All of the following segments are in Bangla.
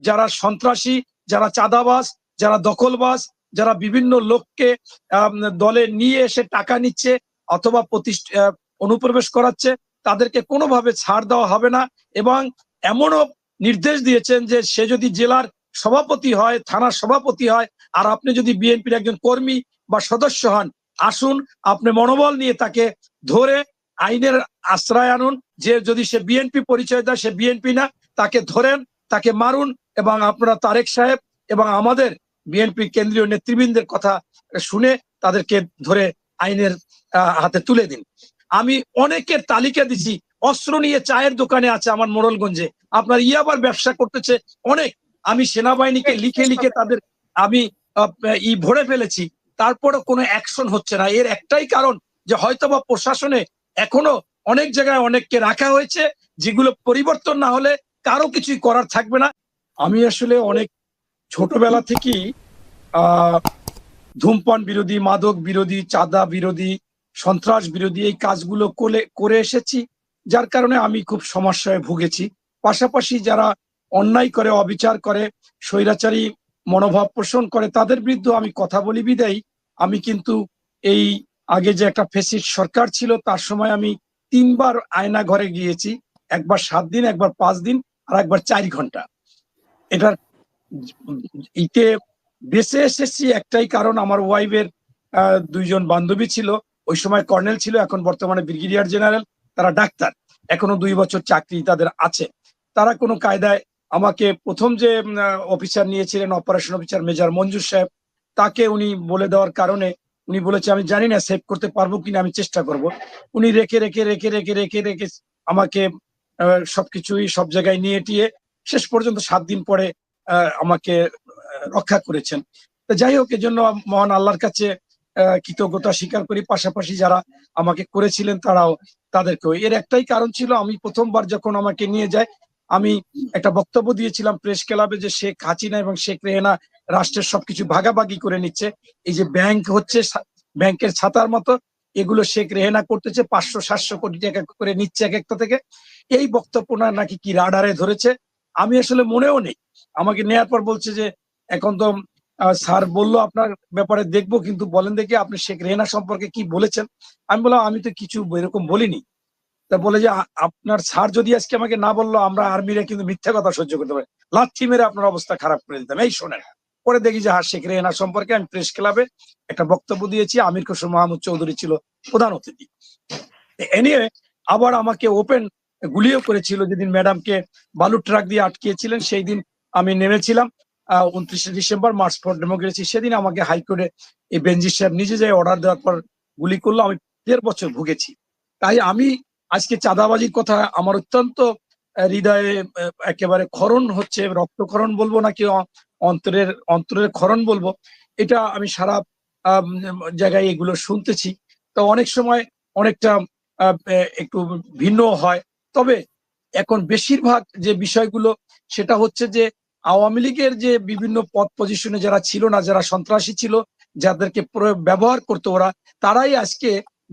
যারা সন্ত্রাসী, যারা চাঁদাবাস যারা দখলবাস যারা বিভিন্ন লোককে দলে নিয়ে এসে টাকা নিচ্ছে অথবা প্রতিষ্ঠ- অনুপ্রবেশ করাচ্ছে, তাদেরকে কোনোভাবে ছাড় দেওয়া হবে না এবং এমনও নির্দেশ দিয়েছেন যে সে যদি জেলার সভাপতি হয়, থানার সভাপতি হয়, আর আপনি যদি বিএনপির একজন কর্মী বা সদস্য হন, আসুন, আপনি মনোবল নিয়ে তাকে ধরে আইনের আশ্রয় আনুন। যে যদি সে বিএনপি পরিচয় দেয়, সে বিএনপি না, তাকে ধরেন তাকে মারুন এবং আপনারা তারেক সাহেব এবং আমাদের বিএনপি কেন্দ্রীয় নেতৃবৃন্দের কথা শুনে তাদেরকে ধরে আইনের হাতে তুলে দিন। আমি অনেকের তালিকা দিছি, অস্ত্র নিয়ে চায়ের দোকানে আছে আমার মোড়লগঞ্জে। আপনার ইয়াবার ব্যবসা করতেছে অনেক। আমি সেনাবাহিনীকে লিখে লিখে তাদের, আমি ই ভরে ফেলেছি। তারপরে কোনো অ্যাকশন হচ্ছে না। এর একটাই কারণ যে হয়তোবা প্রশাসনে এখনও অনেক জায়গায় অনেককে রাখা হয়েছে, যেগুলো পরিবর্তন না হলে কারও কিছুই করার থাকবে না। আমি আসলে অনেক ছোটবেলা থেকেই ধূমপান বিরোধী, মাদক বিরোধী, চাঁদা বিরোধী, সন্ত্রাস বিরোধী এই কাজগুলো করে করে এসেছি, যার কারণে আমি খুব সমস্যায় ভুগেছি। পাশাপাশি যারা অন্যায় করে, অবিচার করে, স্বৈরাচারী মনোভাব পোষণ করে, তাদের বিরুদ্ধে আমি কথা বলি বিদায়ী। আমি কিন্তু এই আগে যে একটা ফেসিড সরকার ছিল, তার সময় আমি তিনবার আয়না ঘরে গিয়েছি। একবার সাত দিন, একবার পাঁচ দিন। আর একবার চার ঘণ্টা। এটার ইতে বেঁচে এসেছি একটাই কারণ, আমার ওয়াইফের দুইজন বান্ধবী ছিল। ওই সময় কর্নেল ছিল, এখন বর্তমানে ব্রিগেডিয়ার জেনারেল, তারা ডাক্তার। এখনও দুই বছর চাকরি তাদের আছে। তারা কোনো কায়দায় আমাকে প্রথম যে অফিসার নিয়েছিলেন অপারেশন অফিসার মেজর মঞ্জুর সাহেব, তাকে উনি বলে দেওয়ার কারণে উনি বলেছে, আমি জানি না সেভ করতে পারব কিনা, আমি চেষ্টা করব। উনি রেখে রেখে রেখে রেখে রেখে রেখে আমাকে সবকিছুই সব জায়গায় নিয়ে টিয়ে শেষ পর্যন্ত সাত দিন পরে আমাকে রক্ষা করেছেন। যাই হোক, এজন্য মহান আল্লাহর কাছে কৃতজ্ঞতা স্বীকার করি। পাশাপাশি যারা আমাকে করেছিলেন, তারাও তাদেরকেও। এর একটাই কারণ ছিল, আমি প্রথমবার যখন আমাকে নিয়ে যায়, আমি একটা বক্তব্য দিয়েছিলাম প্রেস ক্লাবে যে শেখ হাসিনা এবং শেখ রেহেনা রাষ্ট্রের সবকিছু ভাগাভাগি করে নিচ্ছে। এই যে ব্যাংক হচ্ছে, ব্যাংকের ছাতার মতো এগুলো শেখ রেহেনা করতেছে, পাঁচশো, সাতশো কোটি টাকা করে নিচ্ছে এক একটা থেকে। এই বক্তব্যটা নাকি কি রাডারে ধরেছে? আমি আসলে মনেও নেই। আমাকে নেয়ার পর বলছে যে, এখন তো স্যার বলল আপনার ব্যাপারে, দেখব, কিন্তু বলেন দেখি আপনি শেখ রেহেনা সম্পর্কে কি বলেছেন। আমি বললাম, আমি তো কিছু এরকম বলিনি। তা বলে যে আপনার স্যার যদি আজকে আমাকে না বলল, আমরা আর্মিরা কিন্তু মিথ্যা কথা সহ্য করতে পারি। লাথি মেরে আপনার অবস্থা খারাপ করে দিতাম। এই শোনেন। পরে দেখি যে হ্যাঁ শেখ রেহেনা সম্পর্কে আমি প্রেস ক্লাবে একটা বক্তব্য দিয়েছি। আমির খসরু মাহমুদ চৌধুরী ছিল প্রধান অতিথি। এনিয়ে আবার আমাকে ওপেন গুলিও করেছিল যেদিন ম্যাডামকে বালু ট্রাক দিয়ে আটকিয়েছিলেন, সেই দিন আমি নেমেছিলাম। উনত্রিশে ডিসেম্বর মার্চ ফর ডেমোক্রেসি সেদিন আমাকে হাইকোর্টে এই বেঞ্জি সাহেব নিজে যায় অর্ডার দেওয়ার পর গুলি করল। আমি দেড় বছর ভুগেছি। তাই আমি আজকে চাঁদাবাজির কথা আমার অত্যন্ত হৃদয়ে একেবারে ক্ষরণ হচ্ছে, রক্তক্ষরণ বলব নাকি অন্তরের অন্তরের ক্ষরণ বলব, এটা আমি সারা জায়গায় এগুলো শুনতেছি। তো অনেক সময় অনেকটা একটু ভিন্ন হয়। তবে এখন বেশিরভাগ যে বিষয়গুলো, সেটা হচ্ছে যে আওয়ামী লীগের যে বিভিন্ন পদ পজিশনে যারা ছিল না, যারা সন্ত্রাসী ছিল, যাদেরকে ব্যবহার করতো ওরা, তারাই আজকে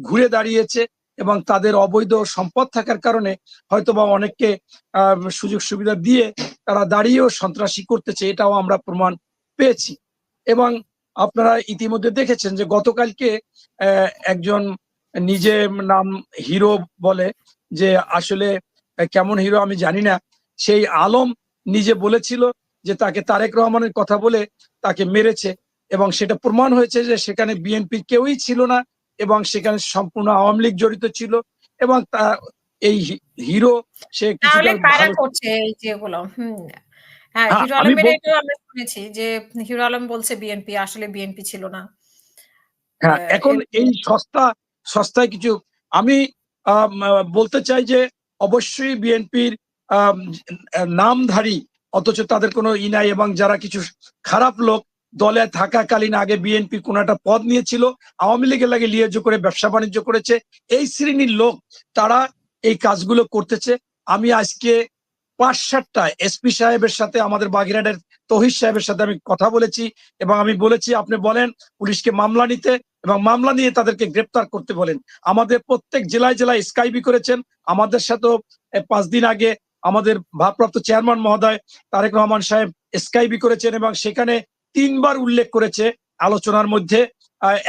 ঘুরে দাঁড়িয়েছে। এবং তাদের অবৈধ সম্পদ থাকার কারণে হয়তোবা অনেককে সুযোগ সুবিধা দিয়ে তারা দাঁড়িয়েও সন্ত্রাসী করতেছে, এটাও আমরা প্রমাণ পেয়েছি। এবং আপনারা ইতিমধ্যে দেখেছেন যে গতকালকে একজন নিজে নাম হিরো বলে যে আসলে কেমন হিরো আমি জানি না, সেই আলম নিজে বলেছিল যে তাকে তারেক রহমানের কথা বলে তাকে মেরেছে এবং সেটা প্রমাণ হয়েছে যে সেখানে বিএনপি কেউই ছিল না এবং সেখানে সম্পূর্ণ আওয়ামী লীগ জড়িত ছিল এবং তা এই হিরো সে তাহলে কারা করছে এই যেগুলো হ্যাঁ হ্যাঁ, হিরো আলমের বল- আমরা শুনেছি যে হিরো আলম বলছে বিএনপি আসলে বিএনপি ছিল না। হ্যাঁ এখন এই সস্তা সস্তায় কিছু আমি বলতে চাই যে অবশ্যই বিএনপির নামধারী অথচ তাদের কোনো ই নাই এবং যারা কিছু খারাপ লোক দলে থাকাকালীন আগে বিএনপি কোন একটা পদ নিয়েছিল, আওয়ামী লীগের লাগে লিয়েজ করে, ব্যবসা বাণিজ্য করেছে। এই শ্রেণির লোক, তারা এই কাজগুলো করতেছে। আমি আজকে পাঁচ সাতটা এসপি সাহেবের সাথে, আমাদের বাগিরাটের তহিদ সাহেবের সাথে আমি কথা বলেছি এবং আমি বলেছি, আপনি বলেন পুলিশকে মামলা নিতে এবং মামলা নিয়ে তাদেরকে গ্রেপ্তার করতে বলেন। আমাদের প্রত্যেক জেলায় জেলায় স্কাইবি করেছেন। আমাদের সাথেও পাঁচ দিন আগে আমাদের ভারপ্রাপ্ত চেয়ারম্যান মহোদয় তারেক রহমান সাহেব স্কাইবি করেছেন এবং সেখানে তিনবার উল্লেখ করেছে আলোচনার মধ্যে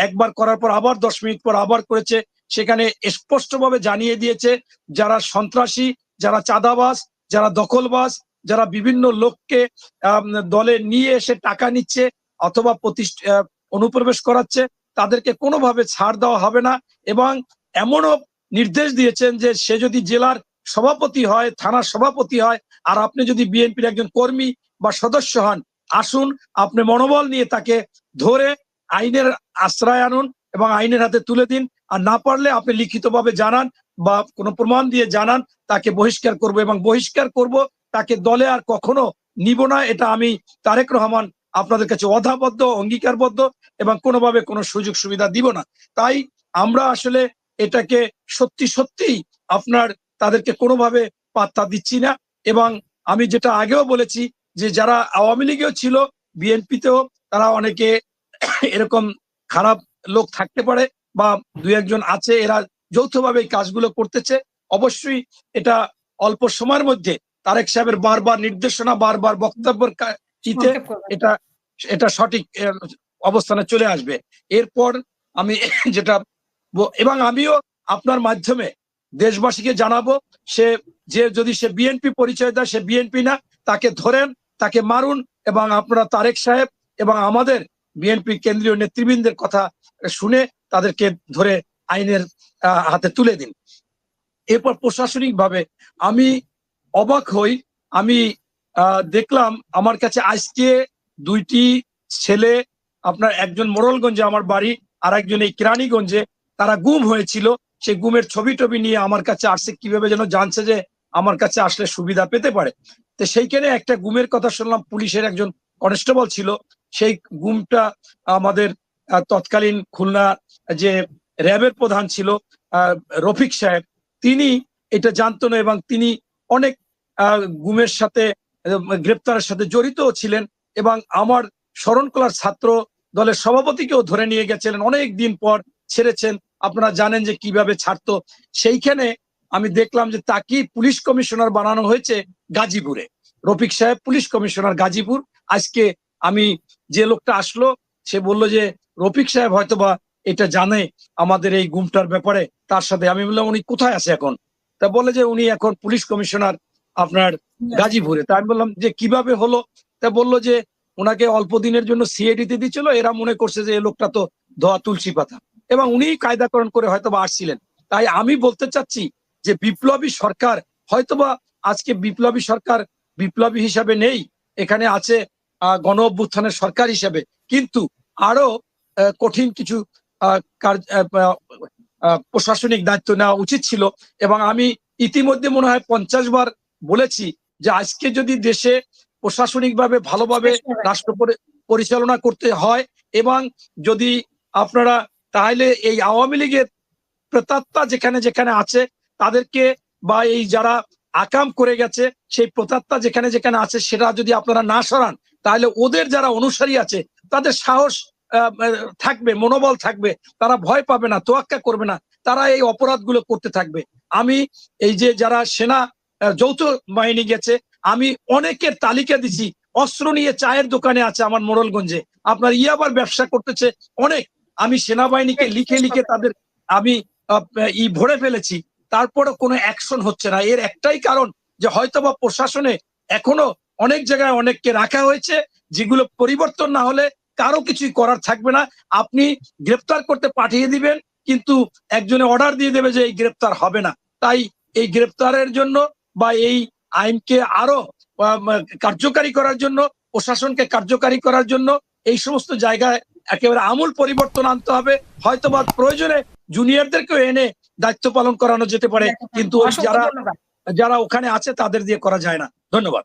একবার করার পর আবার, দশ মিনিট পর আবার করেছে। সেখানে স্পষ্টভাবে জানিয়ে দিয়েছে, যারা সন্ত্রাসী, যারা চাঁদাবাস যারা দখলবাস যারা বিভিন্ন লোককে দলে নিয়ে এসে টাকা নিচ্ছে অথবা অনুপ্রবেশ করাচ্ছে, তাদেরকে কোনোভাবে ছাড় দেওয়া হবে না এবং এমনও নির্দেশ দিয়েছেন যে সে যদি জেলার সভাপতি হয়, থানার সভাপতি হয়, আর আপনি যদি বিএনপির একজন কর্মী বা সদস্য হন আসুন, আপনি মনোবল নিয়ে তাকে ধরে আইনের আশ্রয় আনুন এবং আইনের হাতে তুলে দিন। আর না পারলে আপনি লিখিতভাবে জানান বা কোনো প্রমাণ দিয়ে জানান, তাকে বহিষ্কার করব এবং বহিষ্কার করব, তাকে দলে আর কখনো নিব না। এটা আমি তারেক রহমান আপনাদের কাছে অধাবদ্ধ, অঙ্গীকারবদ্ধ এবং কোনোভাবে কোনো সুযোগ সুবিধা দিব না। তাই আমরা আসলে এটাকে সত্যি সত্যি আপনার তাদেরকে কোনোভাবে পাত্তা দিচ্ছি না এবং আমি যেটা আগেও বলেছি যে যারা আওয়ামী লীগেও ছিল বিএনপিতেও তারা অনেকে এরকম খারাপ লোক থাকতে পারে বা দু একজন আছে এরা যৌথভাবে এই কাজগুলো করতেছে। অবশ্যই এটা অল্প সময়ের মধ্যে তারেক সাহেবের বারবার নির্দেশনা বারবার বক্তব্যের ইতে এটা এটা সঠিক অবস্থানে চলে আসবে। এরপর আমি যেটা এবং আমিও আপনার মাধ্যমে দেশবাসীকে জানাব সে যে যদি সে বিএনপি পরিচয় দেয় সে বিএনপি না তাকে ধরেন তাকে মারুন এবং আপনারা তারেক সাহেব এবং আমাদের বিএনপি কেন্দ্রীয় নেতৃবৃন্দের কথা শুনে তাদেরকে ধরে আইনের হাতে তুলে দিন। এরপর প্রশাসনিক ভাবে আমি অবাক হই। আমি দেখলাম আমার কাছে আজকে দুইটি ছেলে, আপনার একজন মোরলগঞ্জে আমার বাড়ি আর একজন এই কিরানীগঞ্জে, তারা গুম হয়েছিল। সেই গুমের ছবি টবি নিয়ে আমার কাছে আসছে, কীভাবে যেন জানছে যে আমার কাছে আসলে সুবিধা পেতে পারে। তো সেইখানে একটা গুমের কথা শুনলাম, পুলিশের একজন কনস্টেবল ছিল, সেই গুমটা আমাদের তৎকালীন খুলনা যে র্যাবের প্রধান ছিল রফিক সাহেব, তিনি এটা জানতো না এবং তিনি অনেক গুমের সাথে গ্রেপ্তারের সাথে জড়িতও ছিলেন এবং আমার শরণকলার ছাত্র দলের সভাপতিকেও ধরে নিয়ে গেছিলেন। অনেক দিন পর ছেড়েছেন। আপনারা জানেন যে কীভাবে ছাড়তো। সেইখানে আমি দেখলাম যে তাকে পুলিশ কমিশনার বানানো হয়েছে। গাজীপুরে। রফিক সাহেব, পুলিশ কমিশনার গাজীপুর। আজকে আমি যে লোকটা আসলো, সে বলল যে, রফিক সাহেব হয়তোবা এটা জানে আমাদের এই গুমটার ব্যাপারে, তার সাথে। আমি বললাম, উনি কোথায় আছে এখন? তা বলে যে, উনি এখন পুলিশ কমিশনার আপনার গাজীপুরে। তা আমি বললাম, যে, কীভাবে হলো? তা বলল যে ওনাকে অল্প দিনের জন্য সিআইডি তে দিচ্ছিল এরা মনে করছে যে, এই লোকটা তো ধোয়া তুলসী পাতা। এবং উনি কায়দাকরণ করে হয়তো বা আসছিলেন। তাই আমি বলতে চাচ্ছি যে, বিপ্লবী সরকার হয়তোবা আজকে বিপ্লবী সরকার বিপ্লবী হিসাবে নেই এখানে আছে গণ অভ্যুত্থানের সরকার হিসাবে। কিন্তু আরও কঠিন কিছু প্রশাসনিক দায়িত্ব নেওয়া উচিত ছিল। এবং আমি ইতিমধ্যে মনে হয় পঞ্চাশ বার বলেছি যে আজকে যদি দেশে প্রশাসনিকভাবে ভালোভাবে রাষ্ট্র পরি- পরিচালনা করতে হয় এবং যদি আপনারা তাহলে এই আওয়ামী লীগের প্রেতাত্মা যেখানে যেখানে আছে তাদেরকে বা এই যারা আকাম করে গেছে, সেই প্রতাত্মা যেখানে যেখানে আছে সেটা যদি আপনারা না সরান, তাহলে ওদের যারা অনুসারী আছে, তাদের সাহস থাকবে, মনোবল থাকবে, তারা ভয় পাবে না, তোয়াক্কা করবে না, তারা এই অপরাধগুলো করতে থাকবে। আমি এই যে যারা সেনা যৌথ বাহিনী গেছে, আমি অনেকের তালিকা দিছি, অস্ত্র নিয়ে চায়ের দোকানে আছে আমার মোড়লগঞ্জে, আপনার ইয়াবার ব্যবসা করতেছে অনেক। আমি সেনাবাহিনীকে লিখে লিখে তাদের, আমি ই ভরে ফেলেছি। তারপরে কোনো অ্যাকশন হচ্ছে না। এর একটাই কারণ যে হয়তোবা প্রশাসনে এখনও অনেক জায়গায় অনেককে রাখা হয়েছে, যেগুলো পরিবর্তন না হলে কারও কিছুই করার থাকবে না। আপনি গ্রেপ্তার করতে পাঠিয়ে দিবেন, কিন্তু একজনে অর্ডার দিয়ে দেবে যে এই গ্রেপ্তার হবে না। তাই এই গ্রেপ্তারের জন্য বা এই আইনকে আরও কার্যকারী করার জন্য, প্রশাসনকে কার্যকারী করার জন্য এই সমস্ত জায়গায় একেবারে আমূল পরিবর্তন আনতে হবে। হয়তোবা প্রয়োজনে জুনিয়রদেরকেও এনে দায়িত্ব পালন করানো যেতে পারে কিন্তু যারা যারা ওখানে আছে তাদের দিয়ে করা যায় না। ধন্যবাদ।